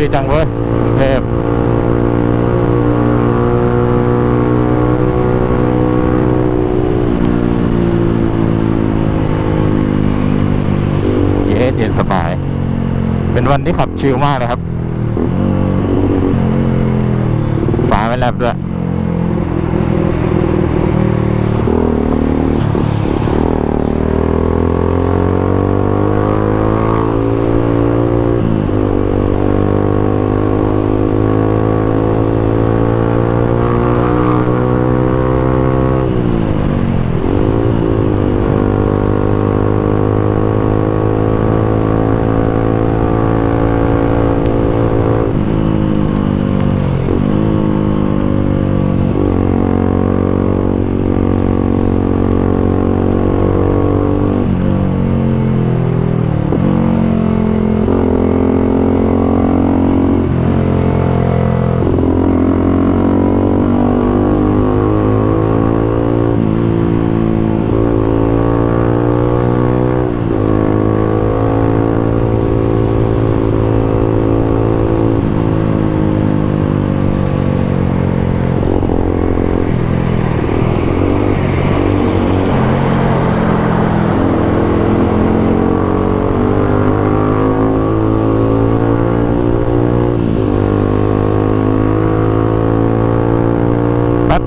ดีจังเว้ยเทพเย็นเย็นสบาย เป็นวันที่ขับชิลมากเลยครับ ฟ้าไม่แลบด้วย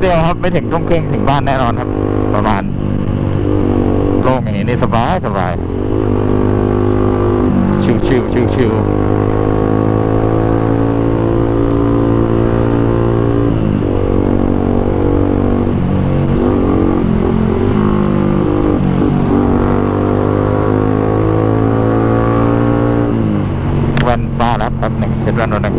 แไม่ถึงช่วงเครื่องถึงบ้านแน่นอนครับ ประมาณโล่งอย่างนี้นิสบายสบายชิวชิวชิวชิวแว่นฟ้าแล้วแป๊บหนึ่งเช็ดแว่นตัวหนึ่ง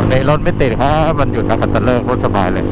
วันนี้รถ ไม่ติดครับมันหยุดนักขัตะเลิกรถสบายเลย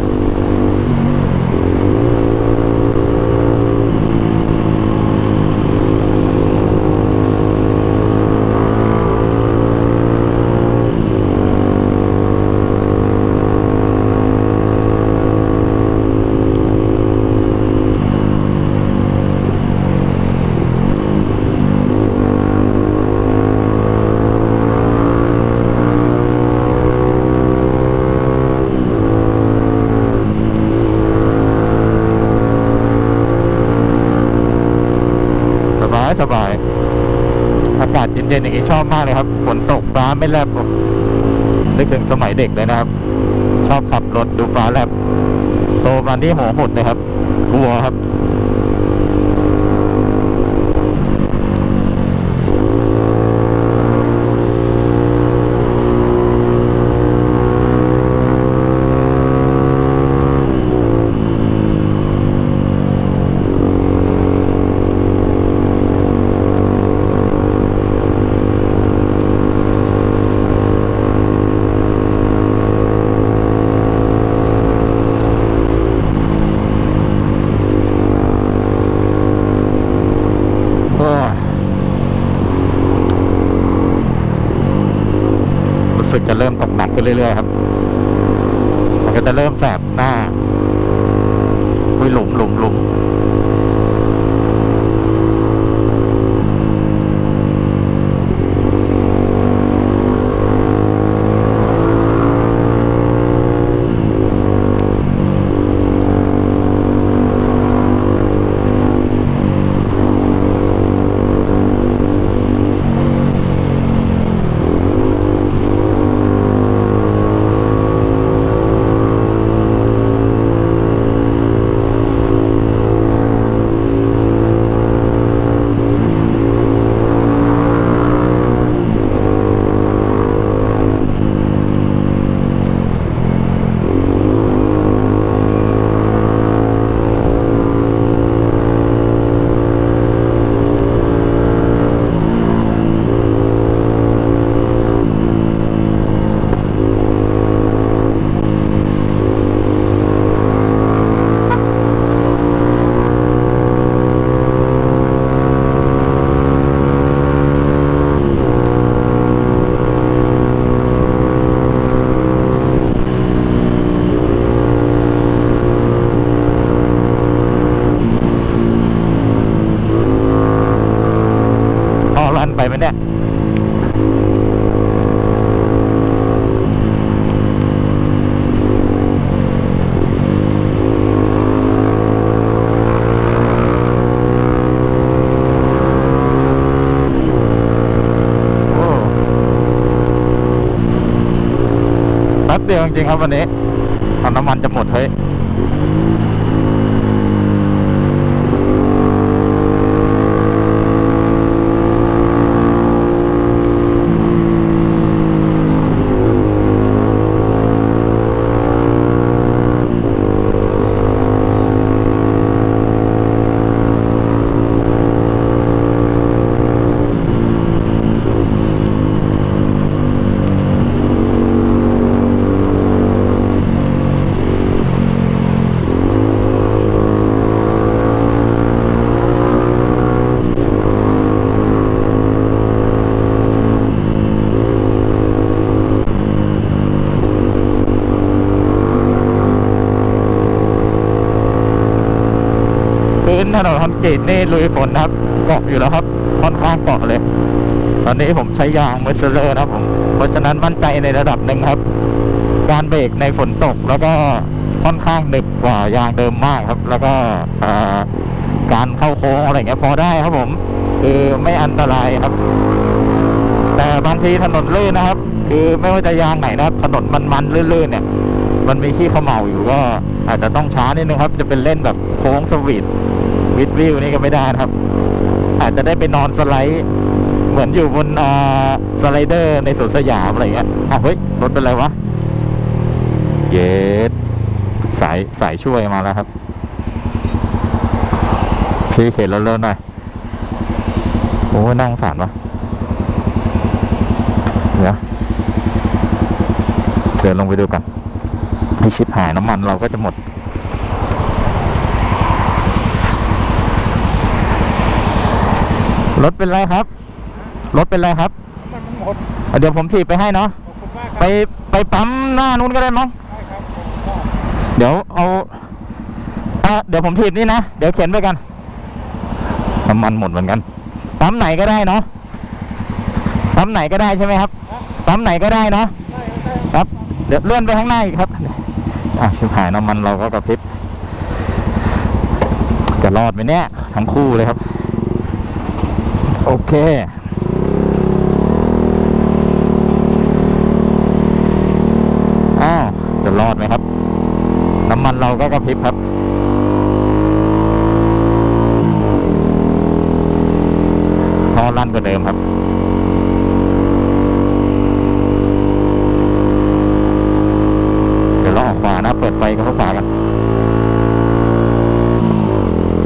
สบายสบาย อากาศเย็ นอย่างนี้ชอบมากเลยครับฝนตกฟ้าไม่แลบนึกถึงสมัยเด็กเลยนะครับ ชอบขับรถดูฟ้าแลบโตมานี่หัวหดเลยครับกลัวครับ เดียวจริงๆครับวันนี้ตอนน้ำมันจะหมดเฮ้ย พื้ นถนนคอนกรีตนี่ลุยฝนนะครับเกาะอยู่แล้วครับค่อนข้างเกาะเลย ตอนนี้ผมใช้ยางเมสเลอร์นะครับผมเพราะฉะนั้นมั่นใจในระดับหนึ่งครับ การเบรกในฝนตกแล้วก็ค่อนข้างหนึบกว่ายางเดิมมากครับ แล้วก็การเข้าโค้งอะไรเงี้ยพอได้ครับผม คือไม่อันตรายครับ แต่บางทีถนนลื่นนะครับ คือไม่ว่าจะยางไหนนะครับ ถนนมันๆลื่นๆเนี่ย มันมีขี้ขมเหลาอยู่ก็อาจจะต้องช้านิดนึงครับ จะเป็นเล่นแบบโค้งสวีท วิดวิวนี่ก็ไม่ได้นะครับ อาจจะได้ไปนอนสไลด์เหมือนอยู่บนอ่าสไลเดอร์ในสวนสยามอะไรเงี้ยอ้าวเฮ้ยรถเป็นไรวะเยสสายสายช่วยมาแล้วครับพี่เข็นรถเร็วหน่อยโอ้ยน่งสารวะเดี๋ยวเดินลงไปดูกันให้ชิปหายน้ำมันเราก็จะหมด รถเป็นไรครับ รถเป็นไรครับ มันหมดอะเดี๋ยวผมถีบไปให้เนาะขอบคุณมากคไปรับไปปั๊มหน้านู้นก็ได้มั้งได้ครับผมก็เดี๋ยวเอาอะเดี๋ยวผมถีบนี่นะ เดี๋ยวเขียนไปกันน้ำมันหมดเหมือนกันปั๊มไหนก็ได้เนาะปั๊มไหนก็ได้ใช่ไหมครับปั๊มไหนก็ได้เนาะได้ได้ครับ เดี๋ยวเลื่อนไปข้างหน้าอีกครับอะชิบหายน้ำมันเราก็กระพริบจะรอดไหมเนี่ยทั้งคู่เลยครับ โอเค อ้าว จะรอดไหมครับ น้ำมันเราก็กระพริบครับ ท่อลั่นกว่าเดิมครับเดี๋ยวเราออกขวานะเปิดไฟก็เข้าขวากัน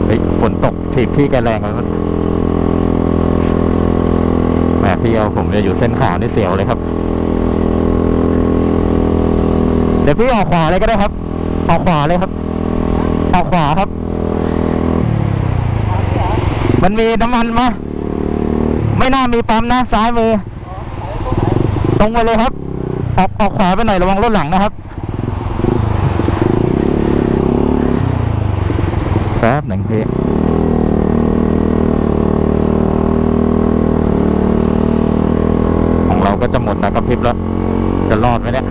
เฮ้ยฝนตกถีบพี่แกแรงเลย แหมพี่เอาผมจะอยู่เส้นขาวนี่เสียวเลยครับ เดี๋ยวพี่ออกขวาเลยก็ได้ครับ ออกขวาเลยครับ ออกขวาครับ มันมีน้ำมันมาไม่น่ามีปั๊มนะ ซ้ายมือ ตรงไปเลยครับ ออกออกขวาไปหน่อยระวังรถหลังนะครับแป๊บหนึ่งพี่ ของ เราก็จะหมดนะกระพริบแล้วจะรอดไหมเนี่ย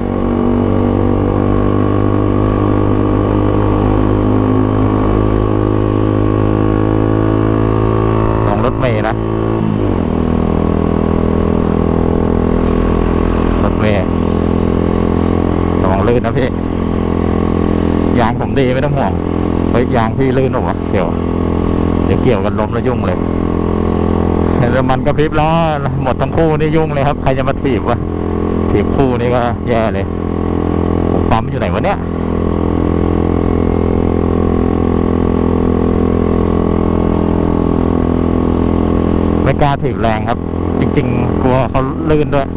ลองรถเมย์นะรถเมย์ระวังลื่นนะพี่ ยางผมดีไม่ต้องห่วงเฮ้ยยางพี่ลื่นหรอวะเกี่ยวเดี๋ยวเกี่ยวกันล้มแล้วยุ่งเลย แล้วมันกระพริบแล้วหมดทั้งคู่นี่ยุ่งเลยครับ ใครจะมาถีบวะถีบคู่นี่ก็แย่เลยปั๊มอยู่ไหนวะเนี่ยไม่กล้าถีบแรงครับ จริง ๆ กลัวเขาลื่นด้วย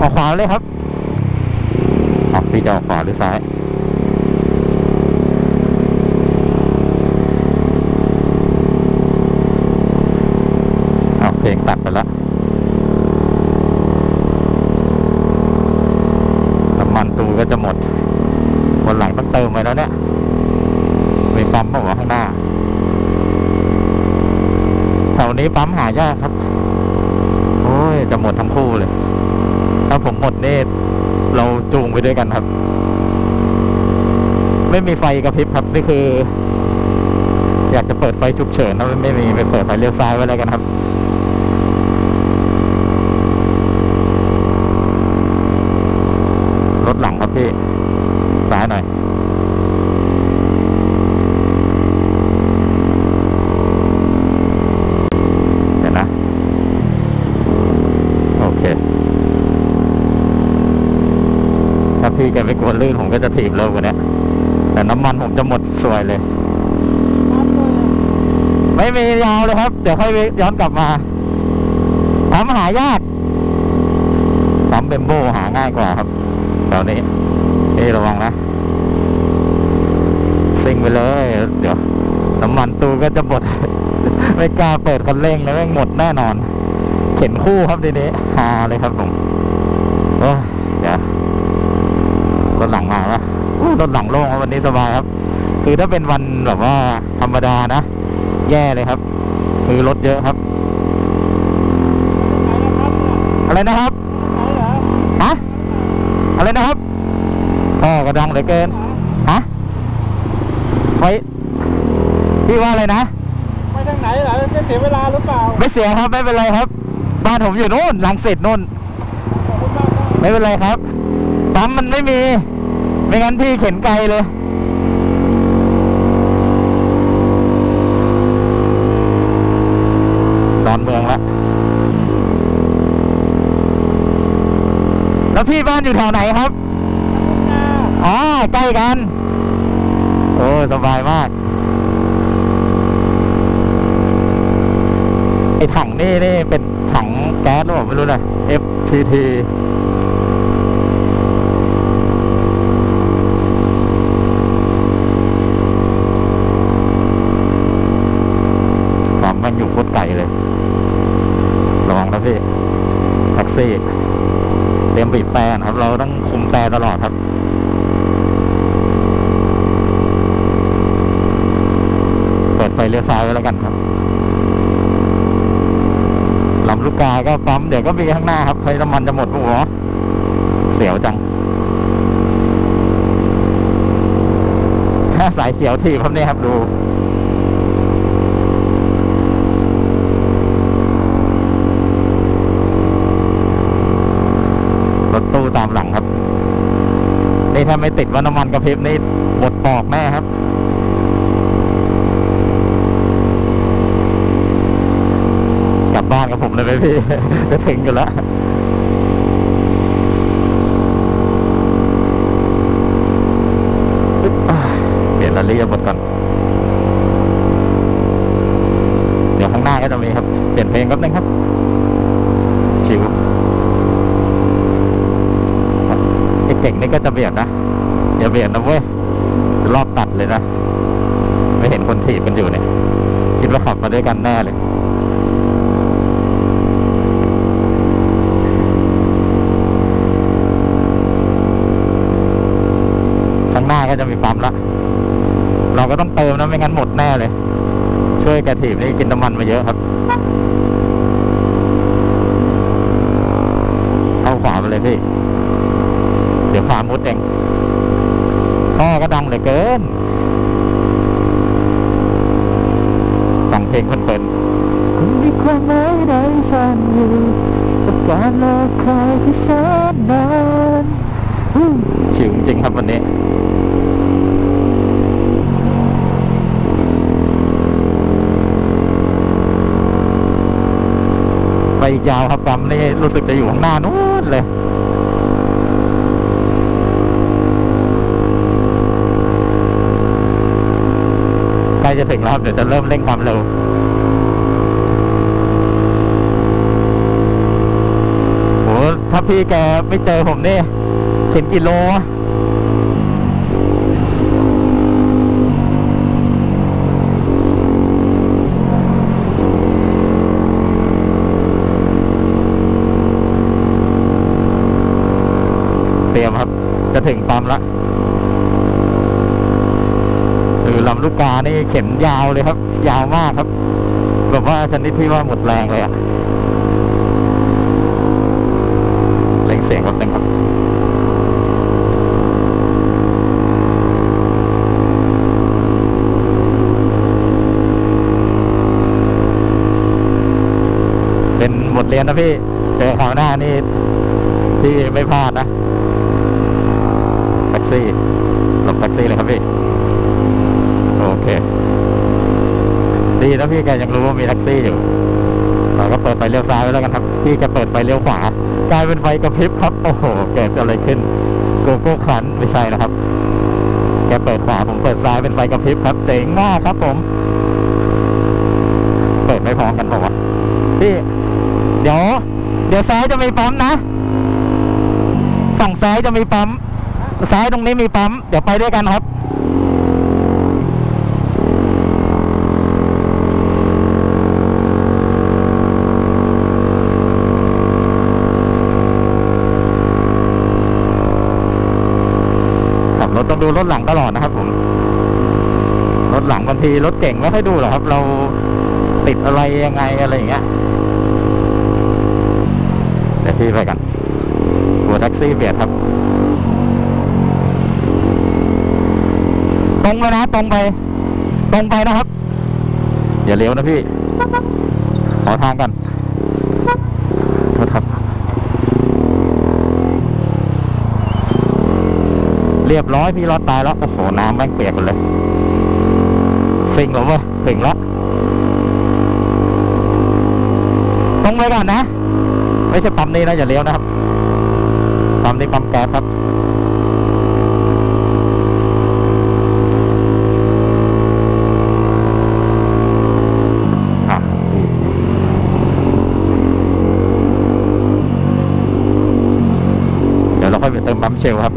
ออกขวาเลยครับ พี่จะออกขวาหรือซ้ายเอาเพลงตัดไปแล้วน้ำมันตูก็จะหมดวันหลังต้องเติมไว้แล้วเนี่ยมีปั๊มบอกว่าวะข้างหน้าแถวนี้ปั๊มหายากครับ โอ้ย จะหมดทั้งคู่เลย ถ้าผมหมดเนี่ เราจูงไปด้วยกันครับ ไม่มีไฟกระพริบครับนี่คือ อยากจะเปิดไฟฉุกเฉินแล้วไม่มีไปเปิดไฟเลี้ยวซ้ายไว้แล้วกันครับ รถหลังครับพี่ ซ้ายหน่อย เดี๋ยวนะ โอเค ถ้า พี่แกไม่กลัวลื่นผมก็จะถีบเร็วกว่านี้แต่น้ำมันผมจะหมดสวยเลย ไม่มียาวเลยครับ เดี๋ยวค่อยย้อนกลับมาปั๊มหายากปั๊มเบมโบหาง่ายกว่าครับแถวนี้นี่ระวังนะซิ่งไปเลย เดี๋ยวน้ำมันตูก็จะหมด ไม่กล้าเปิดคันเร่งเลยแม่งหมดแน่นอน เข็นคู่ครับทีนี้ฮาเลยครับผมโอ้ยเดี๋ยวรถหลังมาวะอู้ รถหลังโล่งครับวันนี้สบายครับ คือถ้าเป็นวันแบบว่าธรรมดานะ แย่เลยครับ คือรถเยอะครับ อะไรนะครับฮะอะไรนะครับพ่อกระดังเหลือเกินฮะไว้พี่ว่าอะไรนะไปทางไหนเหรอจะเสียเวลาหรือเปล่า ไม่เสียครับไม่เป็นไรครับ บ้านผมอยู่นู่นหลังเสร็จนู่นขอบคุณมากครับไม่เป็นไรครับปั๊มมันไม่มี ไม่งั้นพี่เข็นไกลเลยดอนเมืองละแล้วพี่บ้านอยู่แถวไหนครับอ๋อใกล้กัน โอ้สบายมากไอถังนี่นี่เป็นถังแก๊สหรือเปล่าไม่รู้นะ FPT ปั๊มมันอยู่โคตรไกลเลย ระวังนะพี่ แท็กซี่ เตรียมบีบแตรนะครับ เราต้องคุมแตรตลอดครับเปิดไฟเลี้ยวซ้ายไว้แล้วกันครับลำลูกกาก็ปั๊มเดี๋ยวก็มีข้างหน้าครับใช้น้ำมันจะหมดปะวะเสียวจังสายเขียวทีครับเนี่ยครับดู รถตู้ตามหลังครับ นี่ ถ้าไม่ติดว่าน้ำมันกระพริบนี่หมดปอกแน่ครับกลับบ้านกับผมเลยไหมพี่จะถึงอยู่แล้วเปลี่ยนรายละเอียดหมดก่อนเดี๋ยวข้างหน้าก็จะมีครับ เปลี่ยนเพลงแป๊บนึงครับ ชิวไอ้เก่งนี่ก็ จะเบียดนะอย่าเบียดนะเว้ยรอบตัดเลยนะ ไม่เห็นคนถีบกันอยู่เนี่ย คิดว่าขับมาด้วยกันแน่เลยข้างหน้าก็จะมีปั๊มละ เราก็ต้องเติมนะไม่งั้นหมดแน่เลย ช่วยแกถีบนี่กินน้ำมันมาเยอะครับ เอาขวาไปเลยพี่ เดี๋ยวขวามุดเองท่อก็ดังเหลือเกินฟังเพลงเพลินๆคุณมีความหมายใดซ่อนอยู่กับการรอคอยที่แสนนานอู้ชิวจริงครับวันนี้ไปอีกยาวครับปั๊มนี่รู้สึกจะอยู่ข้างหน้านู้นเลย ล้จะถึงแล้วครับเดี๋ยวจะเริ่มเร่งความเร็วโหถ้าพี่แกไม่เจอผมนี่เข็นกิโลวะเตรียมครับ จะถึงปั๊มละ ลูกกานี่เข็มยาวเลยครับ ยาวมากครับ แบบว่าชนิดที่ว่าหมดแรงเลยอะเล่งเสียงแป๊บนึงครับ เป็นบทเรียนนะพี่ เจอคราวหน้านี่พี่ไม่พลาดนะแท็กซี่หลบแท็กซี่เลยครับพี่ โอเค ดีนะ พี่แกยังรู้ว่ามีแท็กซี่อยู่เราก็เปิดไฟเลี้ยวซ้ายไว้แล้วกันครับ พี่แกเปิดไฟเลี้ยวขวากลายเป็นไฟกระพริบครับ โอ้โห เกิดอะไรขึ้นโกโก้ขันไม่ใช่นะครับ แกเปิดขวาผมเปิดซ้ายเป็นไฟกระพริบครับ เจ๋งมากครับผม เปิดไม่พร้อมกันเปล่าพี่ เดี๋ยว เดี๋ยวซ้ายจะมีปั๊มนะ ฝั่งซ้ายจะมีปั๊ม ซ้ายตรงนี้มีปั๊ม เดี๋ยวไปด้วยกันครับ ขับรถต้อง ดูรถหลังตลอดนะครับผม รถหลังบางทีรถเก่งไม่ค่อยดูหรอกครับ เราติดอะไรยังไงอะไรอย่างเงี้ยเดี๋ยวพี่ไปกันกลัวแท็กซี่เบียดครับ ตรงไปนะตรงไป ตรงไปนะครับ อย่าเลี้ยวนะพี่ ขอทางกันโทษครับ เรียบร้อยพี่รอดตายแล้ว โอ้โห น้ำแม่งเปียกหมดเลยสิงหรอวะสิงแล้วตรงไปก่อนนะ ไม่ใช่ปั๊มนี้นะอย่าเลี้ยวนะครับปั๊มนี้ปั๊มแก๊สครับเดี๋ยวเราค่อยไปเติมปั๊มเชลครับ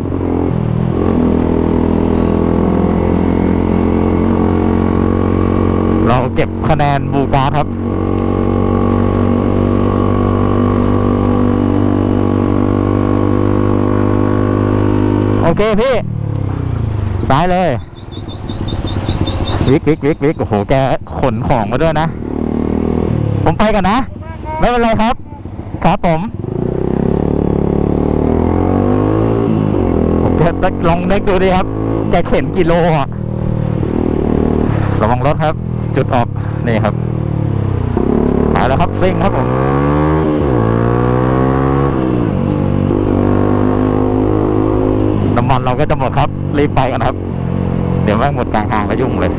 เก็บคะแนนบูการ์ครับโอเคพี่ซ้ายเลยวิกวิกวิกวิกโอ้โหแกขนของมาด้วยนะ ผมไปกันนะ ไม่เป็นไรครับ ครับผมผมจะลองนึกดูดิครับ แกเข็นกิโลอะระวังรถครับ จุดออกนี่ครับไปแล้วครับซิ่งครับผมน้ำมันเราก็จะหมดครับรีบไปกันครับ เดี๋ยวแม่งหมดกลางทางก็ยุ่งเลย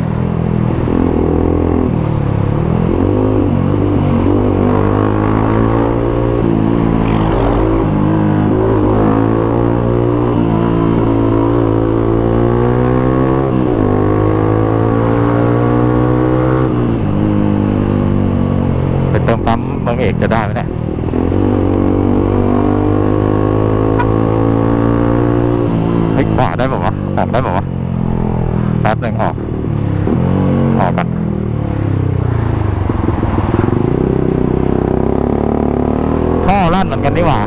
ไปเติมปั๊มเมืองเอก จะได้ไหมเนี่ยเฮ้ยขวาได้ป่ะออกได้ป่าวะแป๊บหนึ่งออก ออกกันท่อลั่นเหมือนกันนี่หว่า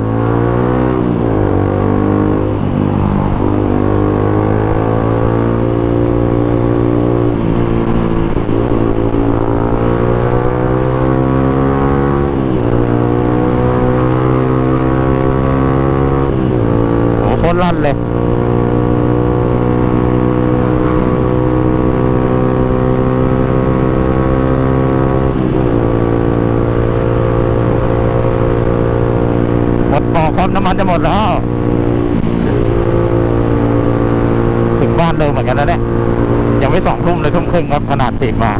โอ้โหโคตรลั่นเลย หมดปอกความน้ำมันจะหมดแล้ว ถึงบ้านเร็วเหมือนกันแล้วเนี่ย ยังไม่สองทุ่มเลยทุ่มครึ่งครับ ขนาดติดมา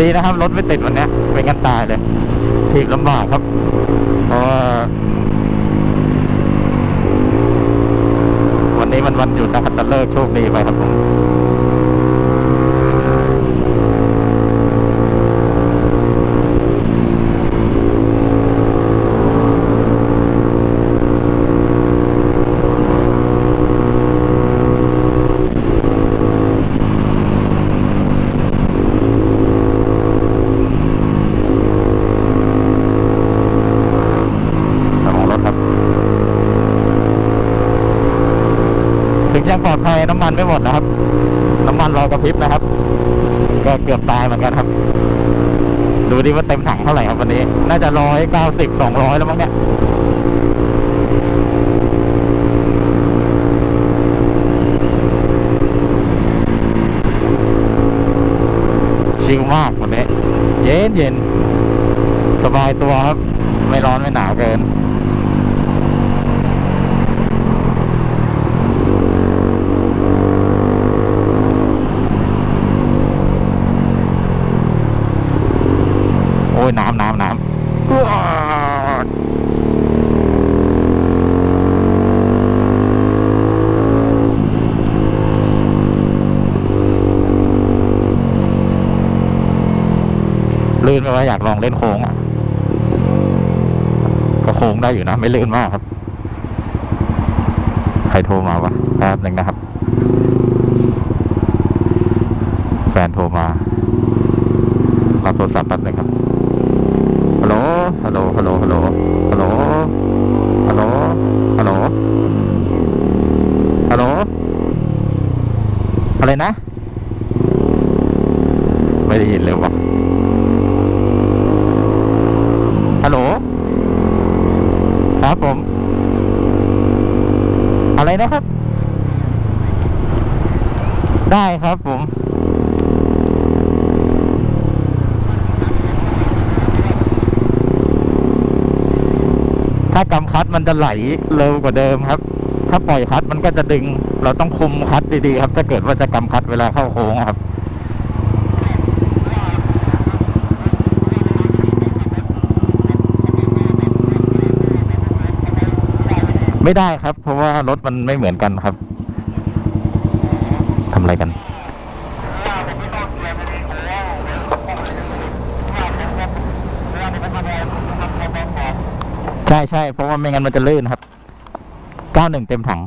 ดีนะครับรถไม่ติดวันนี้เป็นกันตายเลยถีบลำบากครับเพราะว่าวันนี้มันวันหยุดนะครับตะเลิกโชคดีไปครับผม ยังปลอดภัยน้ำมันไม่หมดนะครับ น้ำมันรอกระพริบนะครับ ก็เกือบตายเหมือนกันครับ ดูดิว่าเต็มถังเท่าไหร่ครับวันนี้ น่าจะร้อยเก้าสิบสองร้อยแล้วมั้งเนี่ยชิลมากวันนี้ เย็นเย็นสบายตัวครับ ไม่ร้อนไม่หนาวเกิน โอ้ย น้ำน้ำน้ำอื้อ ลื่นไหมว่าอยากลองเล่นโค้งอะก็โค้งได้อยู่นะไม่ลื่นมากครับ ใครโทรมาวะแป๊บหนึ่งนะครับ แฟนโทรมารับโทรศัพท์แป๊บหนึ่งครับฮัลโหลฮัลโหลฮัลโหลฮัลโหลฮัลโหลฮัลโหลฮัลโหลฮัลโหลอะไรนะ ไม่ได้ยินเลยวะฮัลโหล ครับ ผม อะไรนะครับ ได้ครับผม ถ้ากำคัดมันจะไหลเร็วกว่าเดิมครับ ถ้าปล่อยคัดมันก็จะดึง เราต้องคุมคัดดีๆครับ ถ้าเกิดว่าจะกำคัดเวลาเข้าโค้งครับ ไม่ได้ครับ เพราะว่ารถมันไม่เหมือนกันครับทำอะไรกัน ใช่ใช่เพราะว่าไม่งั้นมันจะลื่นครับ91เต็มถัง